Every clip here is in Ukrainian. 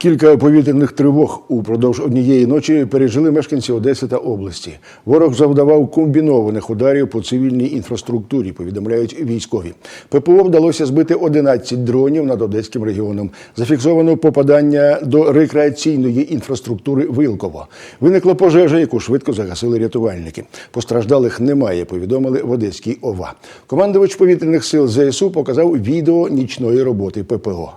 Кілька повітряних тривог упродовж однієї ночі пережили мешканці Одеси та області. Ворог завдавав комбінованих ударів по цивільній інфраструктурі, повідомляють військові. ППО вдалося збити 11 дронів над Одеським регіоном. Зафіксовано попадання до рекреаційної інфраструктури Вилково. Виникла пожежа, яку швидко загасили рятувальники. Постраждалих немає, повідомили в Одеській ОВА. Командувач повітряних сил ЗСУ показав відео нічної роботи ППО.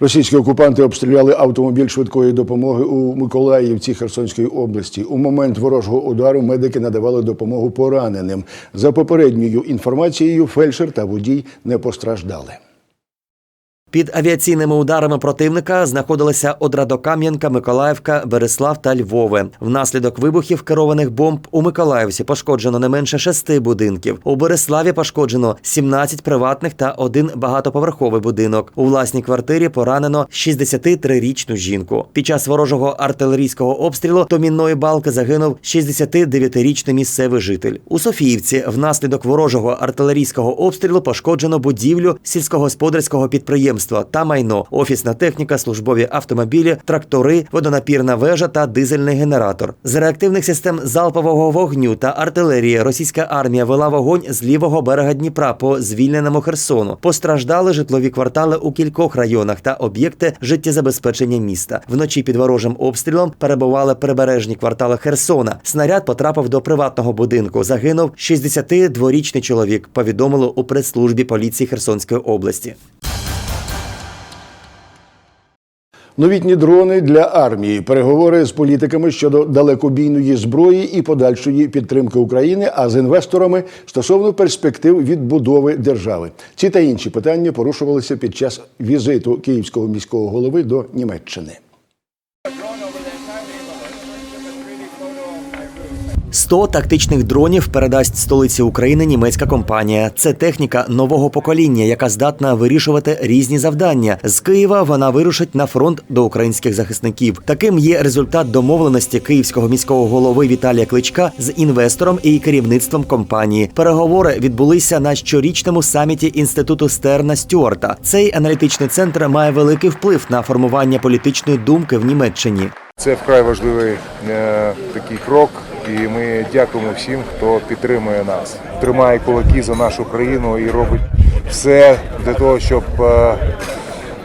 Російські окупанти обстріляли автомобіль швидкої допомоги у Миколаївці Херсонської області. У момент ворожого удару медики надавали допомогу пораненим. За попередньою інформацією, фельдшер та водій не постраждали. Під авіаційними ударами противника знаходилися Одрадокам'янка, Миколаївка, Береслав та Львове. Внаслідок вибухів керованих бомб у Миколаївці пошкоджено не менше шести будинків. У Береславі пошкоджено 17 приватних та один багатоповерховий будинок. У власній квартирі поранено 63-річну жінку. Під час ворожого артилерійського обстрілу до мінної балки загинув 69-річний місцевий житель. У Софіївці внаслідок ворожого артилерійського обстрілу пошкоджено будівлю сільськогосподарського підприємства та майно, офісна техніка, службові автомобілі, трактори, водонапірна вежа та дизельний генератор. З реактивних систем залпового вогню та артилерії російська армія вела вогонь з лівого берега Дніпра по звільненому Херсону. Постраждали житлові квартали у кількох районах та об'єкти життєзабезпечення міста. Вночі під ворожим обстрілом перебували прибережні квартали Херсона. Снаряд потрапив до приватного будинку. Загинув 62-річний чоловік. Повідомили у прес-службі поліції Херсонської області. Новітні дрони для армії, переговори з політиками щодо далекобійної зброї і подальшої підтримки України, а з інвесторами стосовно перспектив відбудови держави. Ці та інші питання порушувалися під час візиту київського міського голови до Німеччини. 100 тактичних дронів передасть столиці України німецька компанія. Це техніка нового покоління, яка здатна вирішувати різні завдання. З Києва вона вирушить на фронт до українських захисників. Таким є результат домовленості київського міського голови Віталія Кличка з інвестором і керівництвом компанії. Переговори відбулися на щорічному саміті інституту Стерна Стюарта. Цей аналітичний центр має великий вплив на формування політичної думки в Німеччині. Це вкрай важливий е, такий крок, і ми дякуємо всім, хто підтримує нас, тримає кулаки за нашу країну і робить все для того, щоб е,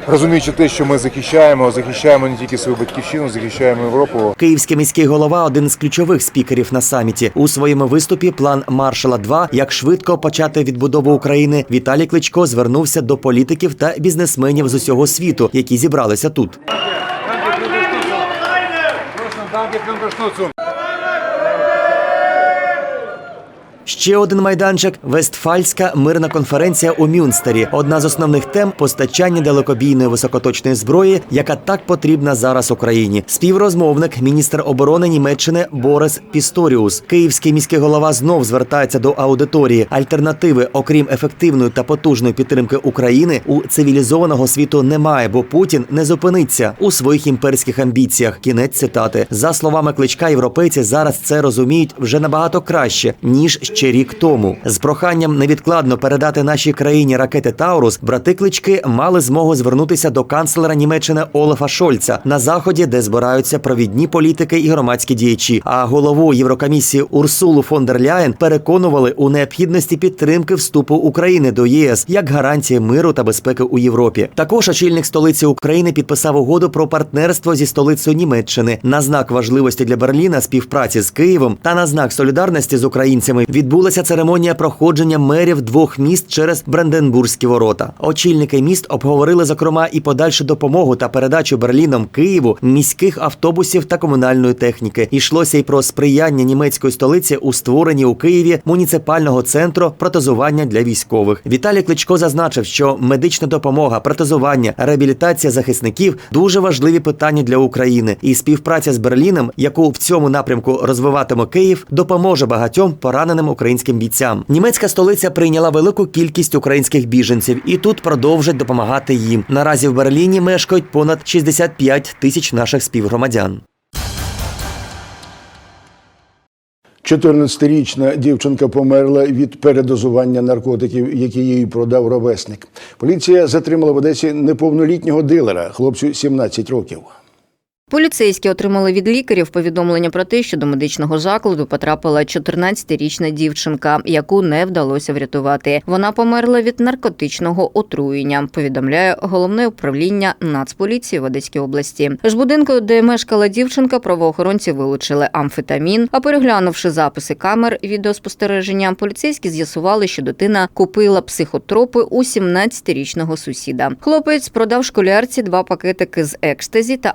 розуміючи те, що ми захищаємо, захищаємо не тільки свою батьківщину, захищаємо Європу. Київський міський голова один з ключових спікерів на саміті. У своєму виступі план Маршала 2 як швидко почати відбудову України. Віталій Кличко звернувся до політиків та бізнесменів з усього світу, які зібралися тут. Ще один майданчик Вестфальська мирна конференція у Мюнстері. Одна з основних тем постачання далекобійної високоточної зброї, яка так потрібна зараз Україні. Співрозмовник, міністр оборони Німеччини Борис Пісторіус. Київський міський голова знов звертається до аудиторії. Альтернативи, окрім ефективної та потужної підтримки України, у цивілізованого світу немає, бо Путін не зупиниться у своїх імперських амбіціях. Кінець цитати за словами кличка, європейці зараз це розуміють вже набагато краще ніж ще рік тому. З проханням невідкладно передати нашій країні ракети Таурус, брати клички мали змогу звернутися до канцлера Німеччини Олафа Шольца на заході, де збираються провідні політики і громадські діячі. А голову Єврокомісії Урсулу фон дер Ляєн переконували у необхідності підтримки вступу України до ЄС як гарантії миру та безпеки у Європі. Також очільник столиці України підписав угоду про партнерство зі столицею Німеччини на знак важливості для Берліна співпраці з Києвом та на знак солідарності з українцями Відбулася церемонія проходження мерів двох міст через Бранденбурзькі ворота. Очільники міст обговорили зокрема і подальшу допомогу та передачу Берліном Києву міських автобусів та комунальної техніки. Йшлося й про сприяння німецької столиці у створенні у Києві муніципального центру протезування для військових. Віталій Кличко зазначив, що медична допомога, протезування, реабілітація захисників дуже важливі питання для України, і співпраця з Берліном, яку в цьому напрямку розвиватиме Київ, допоможе багатьом пораненим українським бійцям. Німецька столиця прийняла велику кількість українських біженців і тут продовжать допомагати їм. Наразі в Берліні мешкають понад 65 тисяч наших співгромадян. 14-річна дівчинка померла від передозування наркотиків, які їй продав ровесник. Поліція затримала в Одесі неповнолітнього дилера, хлопцю 17 років. Поліцейські отримали від лікарів повідомлення про те, що до медичного закладу потрапила 14-річна дівчинка, яку не вдалося врятувати. Вона померла від наркотичного отруєння. Повідомляє головне управління Нацполіції в Одеській області. З будинку, де мешкала дівчинка, правоохоронці вилучили амфетамін. А переглянувши записи камер відеоспостереження, поліцейські з'ясували, що дитина купила психотропи у 17-річного сусіда. Хлопець продав школярці два пакетики з екстазі та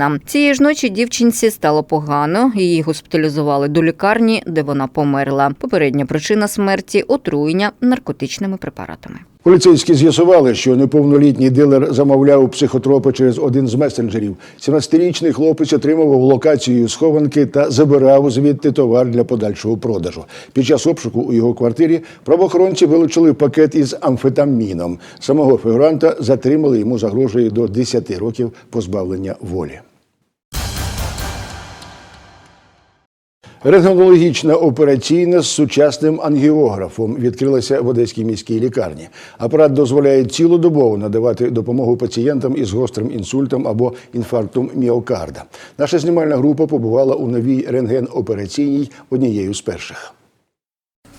амфетаміна. Цієї ж ночі дівчинці стало погано. Її госпіталізували до лікарні, де вона померла. Попередня причина смерті отруєння наркотичними препаратами. Поліцейські з'ясували, що неповнолітній дилер замовляв психотропи через один з месенджерів. 17-річний хлопець отримував локацію схованки та забирав звідти товар для подальшого продажу. Під час обшуку у його квартирі правоохоронці вилучили пакет із амфетаміном. Самого фігуранта затримали йому загрожує до 10 років позбавлення волі. Рентгенологічна операційна з сучасним ангіографом відкрилася в Одеській міській лікарні. Апарат дозволяє цілодобово надавати допомогу пацієнтам із гострим інсультом або інфарктом міокарда. Наша знімальна група побувала у новій рентген-операційній однією з перших.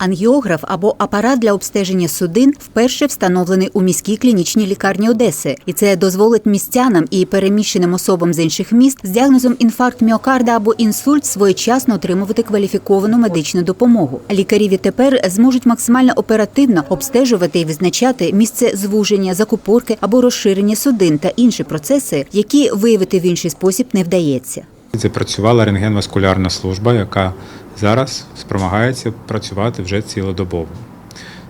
Ангіограф або апарат для обстеження судин вперше встановлений у міській клінічній лікарні Одеси, і це дозволить містянам і переміщеним особам з інших міст з діагнозом інфаркт міокарда або інсульт своєчасно отримувати кваліфіковану медичну допомогу. Лікарі відтепер зможуть максимально оперативно обстежувати і визначати місце звуження, закупорки або розширення судин та інші процеси, які виявити в інший спосіб не вдається. Запрацювала рентгенваскулярна служба, яка зараз спромагається працювати вже цілодобово.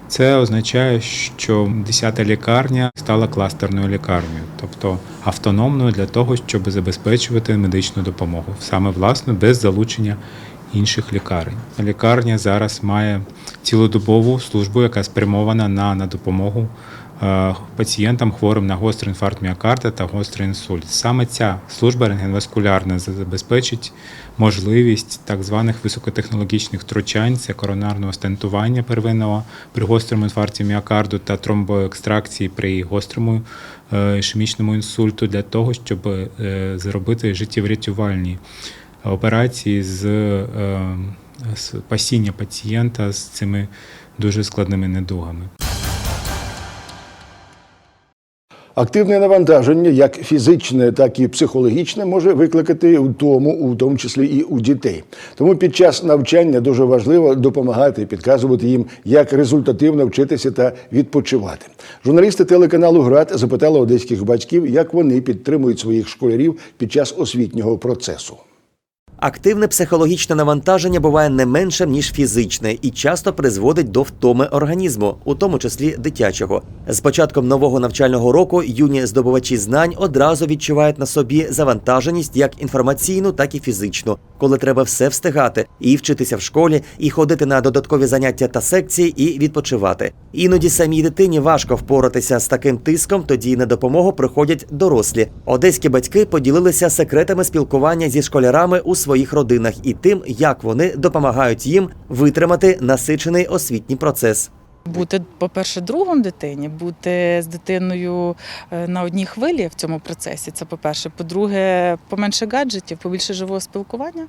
Це означає, що 10-та лікарня стала кластерною лікарнею, тобто автономною для того, щоб забезпечувати медичну допомогу, саме власне без залучення інших лікарень. Лікарня зараз має цілодобову службу, яка спрямована на, на допомогу пацієнтам хворим на гострий інфаркт міокарда та гострий інсульт. Саме ця служба рентгенваскулярна забезпечить можливість так званих високотехнологічних втручань, це коронарного стентування первинного при гострому інфаркті міокарду та тромбоекстракції при гострому е, ішемічному інсульту для того, щоб е, зробити життєврятувальні операції з е, спасіння пацієнта з цими дуже складними недугами. Активне навантаження, як фізичне, так і психологічне, може викликати втому, у тому числі і у дітей. Тому під час навчання дуже важливо допомагати, підказувати їм, як результативно вчитися та відпочивати. Журналісти телеканалу ГРАД запитали одеських батьків, як вони підтримують своїх школярів під час освітнього процесу. Активне психологічне навантаження буває не меншим ніж фізичне і часто призводить до втоми організму, у тому числі дитячого. З початком нового навчального року юні здобувачі знань одразу відчувають на собі завантаженість як інформаційну, так і фізичну, коли треба все встигати і вчитися в школі, і ходити на додаткові заняття та секції, і відпочивати. Іноді самій дитині важко впоратися з таким тиском, тоді на допомогу приходять дорослі. Одеські батьки поділилися секретами спілкування зі школярами у своїх родинах і тим, як вони допомагають їм витримати насичений освітній процес. Бути, по-перше, другом дитині, бути з дитиною е, на одній хвилі в цьому процесі. Це по-перше. По-друге, поменше гаджетів, побільше живого спілкування.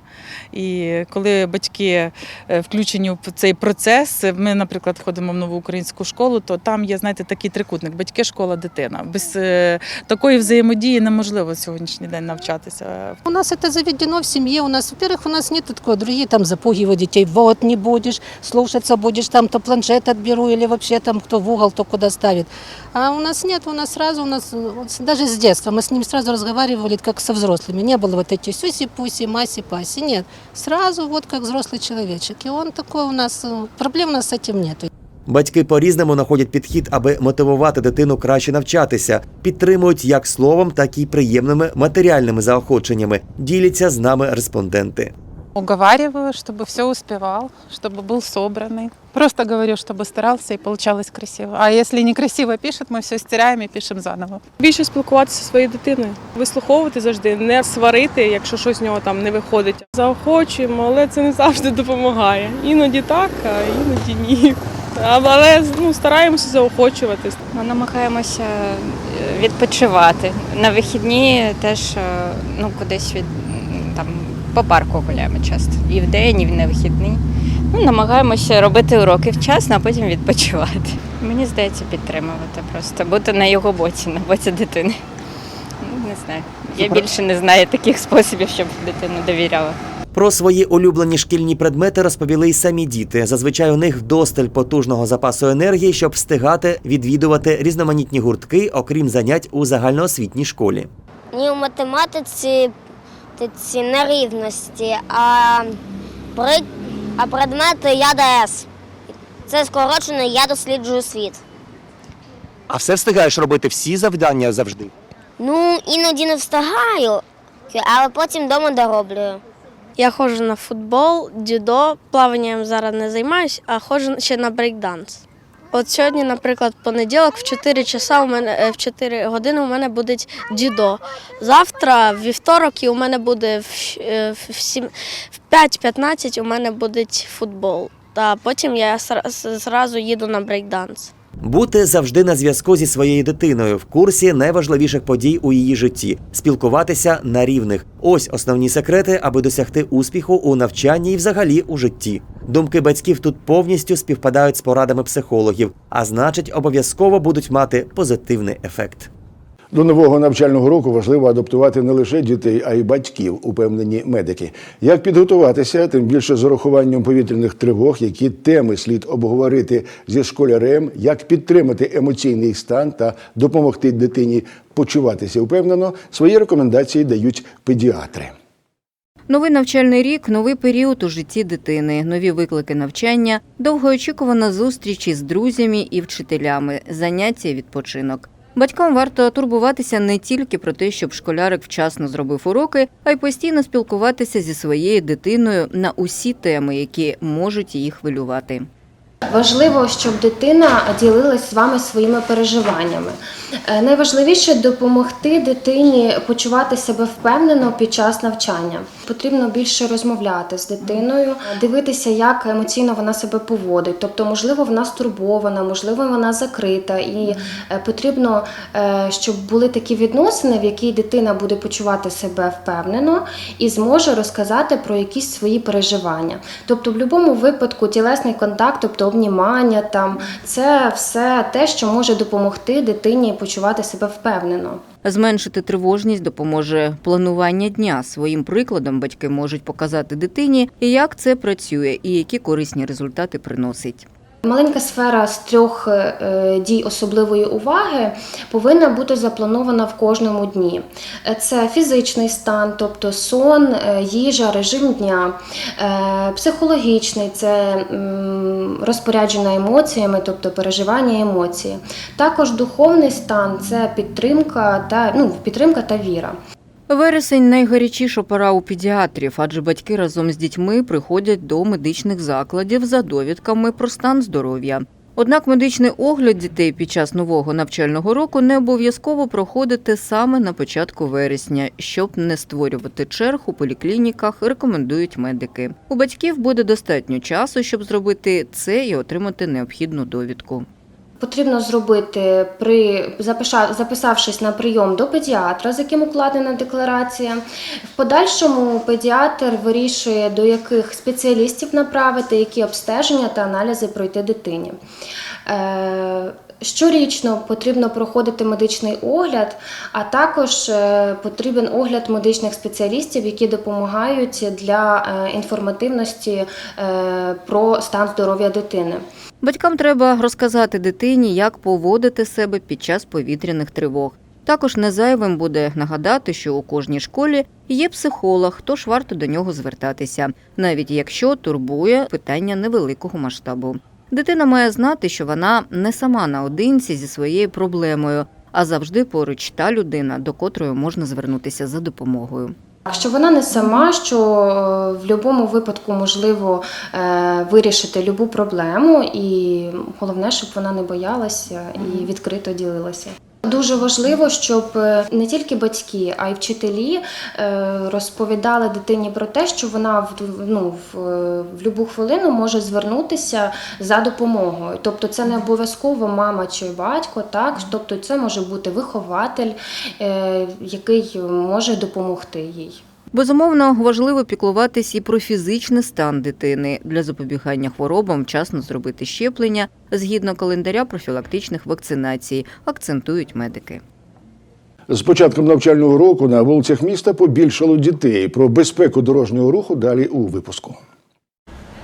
І коли батьки е, включені в цей процес, ми, наприклад, ходимо в нову українську школу, то там є, знаєте, такий трикутник: батьки, школа, дитина. Без е, такої взаємодії неможливо сьогоднішній день навчатися. У нас это заведено в семье. У нас, во-первых, у нас нет такого, другие там запугивают детей. Вот не будешь, слушаться будешь, там то планшет отберу или вообще там кто в угол, то куда ставит. А у нас нет, у нас сразу, у нас вот даже с детства мы с ним сразу разговаривали, как со взрослыми. Не было вот эти сюси-пуси, маси-паси, нет. Сразу вот как взрослый человечек. И он такой у нас, э, проблем у нас с этим нету. Батьки по-різному знаходять підхід, аби мотивувати дитину краще навчатися, підтримують як словом, так і приємними матеріальними заохоченнями. Діляться з нами респонденти. Уговариваю, чтобы все успевал, чтобы был собранный. Просто говорю, чтобы старался и получалось красиво. А если некрасиво пишет, мы все стираем и пишем заново. Більше спілкуватися зі своєю дитиною, вислуховувати завжди, не сварити, якщо щось з нього там не виходить. Заохочуємо, але це не завжди допомагає. Іноді так, а іноді ні. А- Але ну, стараємося заохочувати. Ми намагаємося е, відпочивати. На вихідні теж е, ну, кудись від м, там по парку гуляємо часто. І вдень, і на вихідні. Ну, намагаємося робити уроки вчасно, а потім відпочивати. Мені здається, підтримувати просто, бути на його боці, на боці дитини. Ну, не знаю. Я більше не знаю таких способів, щоб дитину довіряла. Про свої улюблені шкільні предмети розповіли й самі діти. Зазвичай у них вдосталь потужного запасу енергії, щоб встигати відвідувати різноманітні гуртки, окрім занять у загальноосвітній школі. Ні в математиці т- ці нерівності, а, при, а предмети ЯДС. Це скорочено Я досліджую світ. А все встигаєш робити всі завдання завжди? Ну, іноді не встигаю, але потім вдома дороблюю. Я ходжу на футбол, дзюдо, плаванням зараз не займаюся, а ходжу ще на брейкданс. От сьогодні, наприклад, понеділок в 4 часа у мене е, в 4 години у мене буде дідо. Завтра, в вівторок, і у мене буде в, е, в, сім- в 5.15 у мене буде футбол. Та потім я зразу їду на брейкданс. Бути завжди на зв'язку зі своєю дитиною в курсі найважливіших подій у її житті, спілкуватися на рівних. Ось основні секрети, аби досягти успіху у навчанні і взагалі у житті. Думки батьків тут повністю співпадають з порадами психологів, а значить, обов'язково будуть мати позитивний ефект. До нового навчального року важливо адаптувати не лише дітей, а й батьків, упевнені медики. Як підготуватися, тим більше з урахуванням повітряних тривог, які теми слід обговорити зі школярем, як підтримати емоційний стан та допомогти дитині почуватися впевнено, свої рекомендації дають педіатри. Новий навчальний рік новий період у житті дитини, нові виклики навчання, довгоочікувана зустріч із друзями і вчителями, заняття відпочинок. Батькам варто турбуватися не тільки про те, щоб школярик вчасно зробив уроки, а й постійно спілкуватися зі своєю дитиною на усі теми, які можуть її хвилювати. Важливо, щоб дитина ділилась з вами своїми переживаннями. Е, Найважливіше допомогти дитині почувати себе впевнено під час навчання. Потрібно більше розмовляти з дитиною, дивитися, як емоційно вона себе поводить. Тобто, можливо, вона стурбована, можливо, вона закрита, і е, потрібно, е, щоб були такі відносини, в якій дитина буде почувати себе впевнено і зможе розказати про якісь свої переживання. Тобто, в будь-якому випадку тілесний контакт, тобто обнімання, там це все те, що може допомогти дитині почувати себе впевнено. Зменшити тривожність допоможе планування дня. Своїм прикладом батьки можуть показати дитині, як це працює і які корисні результати приносить. Маленька сфера з трьох е, дій особливої уваги повинна бути запланована в кожному дні. Це фізичний стан, тобто сон, е, їжа, режим дня, Е, психологічний це розпорядження емоціями, тобто переживання емоції. Також духовний стан це підтримка та ну, підтримка та віра. Вересень найгарячіша пора у педіатрів, адже батьки разом з дітьми приходять до медичних закладів за довідками про стан здоров'я. Однак медичний огляд дітей під час нового навчального року не обов'язково проходити саме на початку вересня, щоб не створювати черг у поліклініках, рекомендують медики. У батьків буде достатньо часу, щоб зробити це і отримати необхідну довідку. Потрібно зробити при записавшись на прийом до педіатра, з яким укладена декларація. В подальшому педіатр вирішує, до яких спеціалістів направити, які обстеження та аналізи пройти дитині. Щорічно потрібно проходити медичний огляд, а також е, потрібен огляд медичних спеціалістів, які допомагають для е, інформативності е, про стан здоров'я дитини. Батькам треба розказати дитині, як поводити себе під час повітряних тривог. Також не зайвим буде нагадати, що у кожній школі є психолог, тож варто до нього звертатися, навіть якщо турбує питання невеликого масштабу. Дитина має знати, що вона не сама наодинці зі своєю проблемою, а завжди поруч та людина, до котрої можна звернутися за допомогою. Що вона не сама, що е, в будь-якому випадку можливо е, вирішити будь-яку проблему, і головне, щоб вона не боялася і відкрито ділилася. Дуже важливо, щоб е, не тільки батьки, а й вчителі е, розповідали дитині про те, що вона ну, в, в будь-яку хвилину може звернутися за допомогою. Тобто, це не обов'язково мама чи батько, так тобто це може бути вихователь, е, який може допомогти їй. Безумовно, важливо піклуватись і про фізичний стан дитини для запобігання хворобам, вчасно зробити щеплення згідно календаря профілактичних вакцинацій, акцентують медики. З початком навчального року на вулицях міста побільшало дітей. Про безпеку дорожнього руху далі у випуску.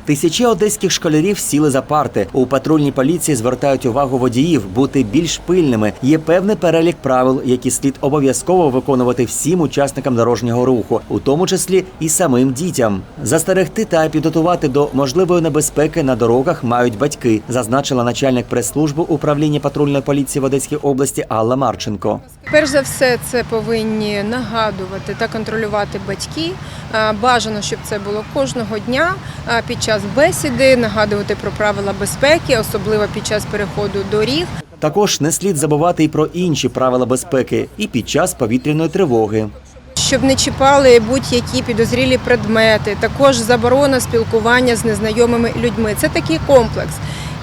Тисячі одеських школярів сіли за парти. У патрульній поліції звертають увагу водіїв бути більш пильними. Є певний перелік правил, які слід обов'язково виконувати всім учасникам дорожнього руху, у тому числі і самим дітям. Застерегти та підготувати до можливої небезпеки на дорогах мають батьки, зазначила начальник прес-служби управління патрульної поліції в Одеській області Алла Марченко. Перш за все, це повинні нагадувати та контролювати батьки. Е, Бажано, щоб це було кожного дня е, під час бесіди, нагадувати про правила безпеки, особливо під час переходу доріг. Також не слід забувати і про інші правила безпеки і під час повітряної тривоги. Щоб не чіпали будь-які підозрілі предмети, також заборона спілкування з незнайомими людьми. Це такий комплекс.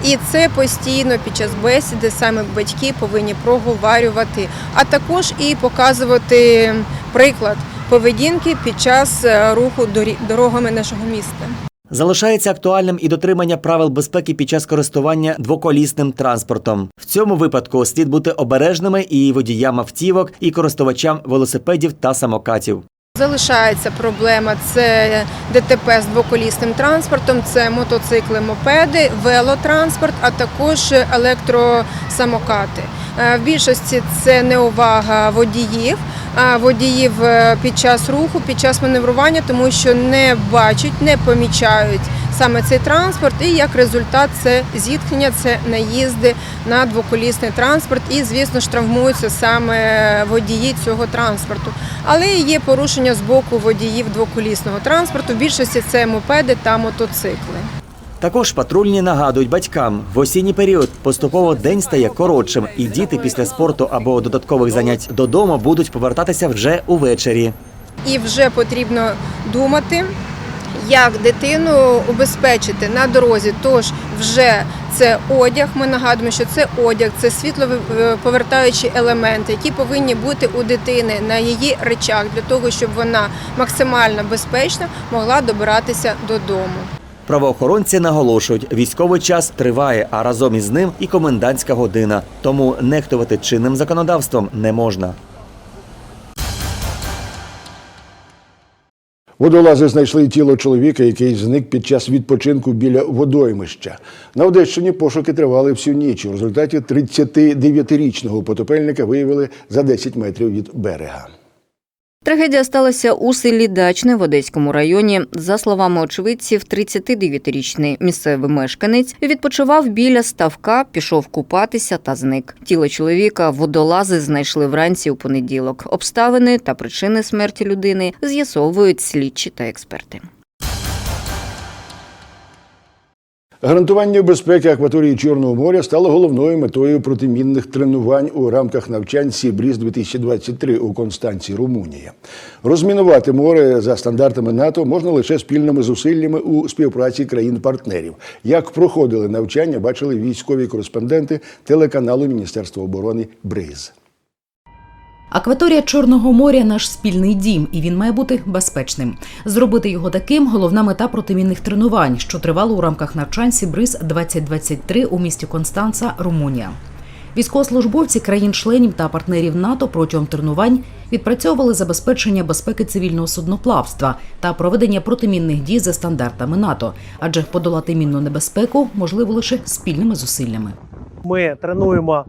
І це постійно під час бесіди саме батьки повинні проговарювати, а також і показувати приклад поведінки під час е, руху дорогами нашого міста. Залишається актуальним і дотримання правил безпеки під час користування двоколісним транспортом. В цьому випадку слід бути обережними і водіям автівок, і користувачам велосипедів та самокатів. Залишається проблема це ДТП з двоколісним транспортом, це мотоцикли, мопеди, велотранспорт, а також електросамокати. Е, В більшості це неувага водіїв, водіїв е, під час руху, під час маневрування, тому що не бачать, не помічають саме цей транспорт, і як результат це зіткнення, це наїзди на двоколісний транспорт, і звісно ж травмуються саме водії цього транспорту. Але є порушення з боку водіїв двоколісного транспорту. В більшості це мопеди та мотоцикли. Також патрульні нагадують батькам, в осінній період поступово день стає коротшим, і діти після спорту або додаткових занять додому будуть повертатися вже увечері. І вже потрібно думати, як дитину убезпечити на дорозі. Тож вже це одяг. Ми нагадуємо, що це одяг, це світлоповертаючі елементи, які повинні бути у дитини на її речах для того, щоб вона максимально безпечно могла добиратися додому. Правоохоронці наголошують, військовий час триває, а разом із ним і комендантська година. Тому нехтувати чинним законодавством не можна. Водолази знайшли тіло чоловіка, який зник під час відпочинку біля водоймища. На Одещині пошуки тривали всю ніч. У результаті 39-річного потопельника виявили за 10 метрів від берега. Трагедія сталася у селі Дачне в Одеському районі. За словами очевидців, 39-річний місцевий мешканець відпочивав біля ставка, пішов купатися та зник. Тіло чоловіка водолази знайшли вранці у понеділок. Обставини та причини смерті людини з'ясовують слідчі та експерти. Гарантування безпеки акваторії Чорного моря стало головною метою протимінних тренувань у рамках навчань Сібріз 2023 у Констанції, Румунія. Розмінувати море за стандартами НАТО можна лише спільними зусиллями у співпраці країн-партнерів. Як проходили навчання, бачили військові кореспонденти телеканалу Міністерства оборони Бриз. Акваторія Чорного моря наш спільний дім, і він має бути безпечним. Зробити його таким головна мета протимінних тренувань, що тривало у рамках навчань Сібриз 2023 у місті Констанца, Румунія. Військовослужбовці країн-членів та партнерів НАТО протягом тренувань відпрацьовували забезпечення безпеки цивільного судноплавства та проведення протимінних дій за стандартами НАТО, адже подолати мінну небезпеку можливо лише спільними зусиллями. Ми тренуємо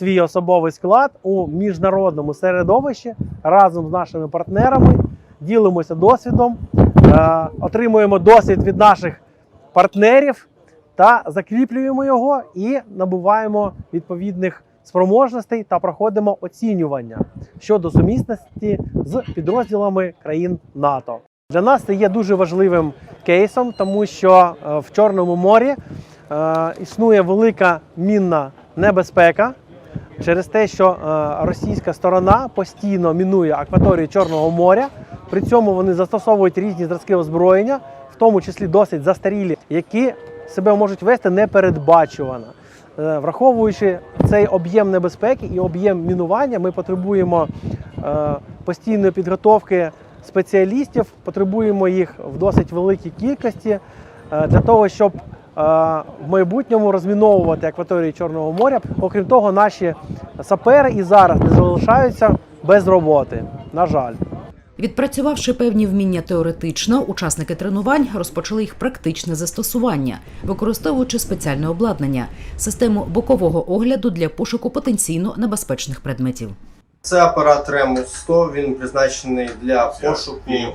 свій особовий склад у міжнародному середовищі разом з нашими партнерами, ділимося досвідом, е, отримуємо досвід від наших партнерів та закріплюємо його і набуваємо відповідних спроможностей та проходимо оцінювання щодо сумісності з підрозділами країн НАТО. Для нас це є дуже важливим кейсом, тому що е, в Чорному морі е, існує велика мінна небезпека через те, що е, російська сторона постійно мінує акваторію Чорного моря. При цьому вони застосовують різні зразки озброєння, в тому числі досить застарілі, які себе можуть вести непередбачувано. Е, Враховуючи цей об'єм небезпеки і об'єм мінування, ми потребуємо е, постійної підготовки спеціалістів, потребуємо їх в досить великій кількості для того, щоб в майбутньому розміновувати акваторії Чорного моря. Окрім того, наші сапери і зараз не залишаються без роботи. На жаль. Відпрацювавши певні вміння теоретично, учасники тренувань розпочали їх практичне застосування, використовуючи спеціальне обладнання, систему бокового огляду для пошуку потенційно небезпечних предметів. Це апарат Remus 100, він призначений для пошуку е,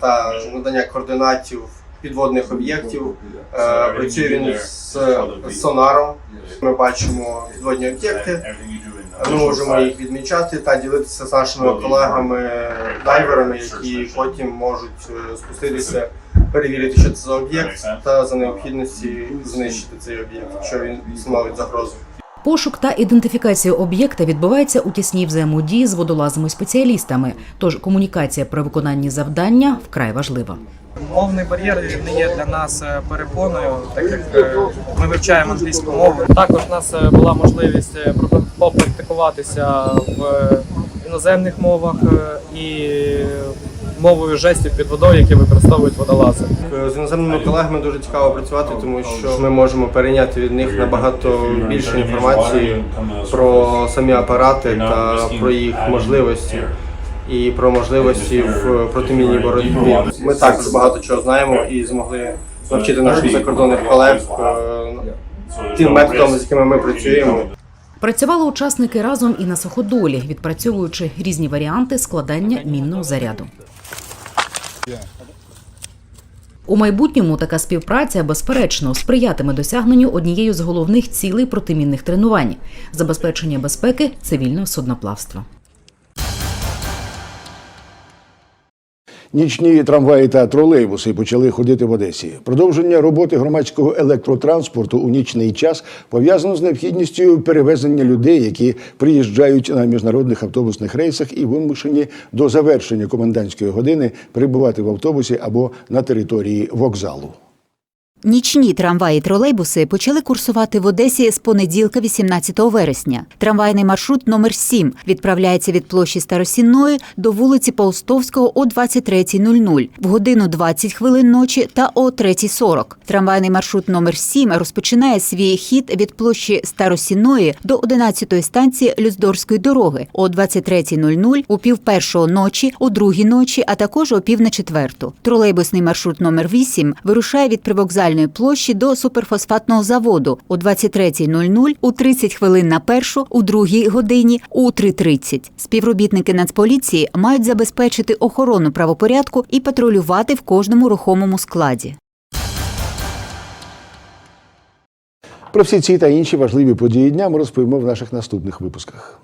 та надання координатів підводних об'єктів. Е, Працює він з сонаром. Ми бачимо підводні об'єкти. Ми можемо їх відмічати та ділитися з нашими колегами дайверами, які потім можуть е, спуститися, перевірити, що це за об'єкт, та за необхідності знищити цей об'єкт, якщо він становить загрозу. Пошук та ідентифікація об'єкта відбувається у тісній взаємодії з водолазами-спеціалістами, тож комунікація при виконанні завдання вкрай важлива. Мовний бар'єр не є для нас е, перепоною, так як е, ми вивчаємо англійську мову. Також у нас е, була можливість попрактикуватися в іноземних мовах і мовою жестів під водою, які використовують водолази. З іноземними колегами дуже цікаво працювати, тому що ми можемо перейняти від них набагато більше інформації про самі апарати та про їх можливості. І про можливості в протимінній боротьбі. Ми також багато чого знаємо і змогли навчити наших закордонних колег е, тим методом, з якими ми працюємо. Працювали учасники разом і на суходолі, відпрацьовуючи різні варіанти складання мінного заряду. У майбутньому така співпраця безперечно сприятиме досягненню однієї з головних цілей протимінних тренувань забезпечення безпеки цивільного судноплавства. Нічні трамваї та тролейбуси почали ходити в Одесі. Продовження роботи громадського електротранспорту у нічний час пов'язано з необхідністю перевезення людей, які приїжджають на міжнародних автобусних рейсах і вимушені до завершення комендантської години прибувати в автобусі або на території вокзалу. Нічні трамваї тролейбуси почали курсувати в Одесі з понеділка, 18 вересня. Трамвайний маршрут номер 7 відправляється від площі Старосінної до вулиці Паустовського о 23.00, в годину 20 хвилин ночі та о 3.40. Трамвайний маршрут номер 7 розпочинає свій хід від площі Старосінної до 11-ї станції Люздорської дороги о 23.00, у пів першого ночі, о другій ночі, а також о пів на четверту. Тролейбусний маршрут номер 8 вирушає від привокзальної площі до суперфосфатного заводу о 23.00, у 30 хвилин на першу, у другій годині, у 3.30. Співробітники Нацполіції мають забезпечити охорону правопорядку і патрулювати в кожному рухомому складі. Про всі ці та інші важливі події дня ми розповімо в наших наступних випусках.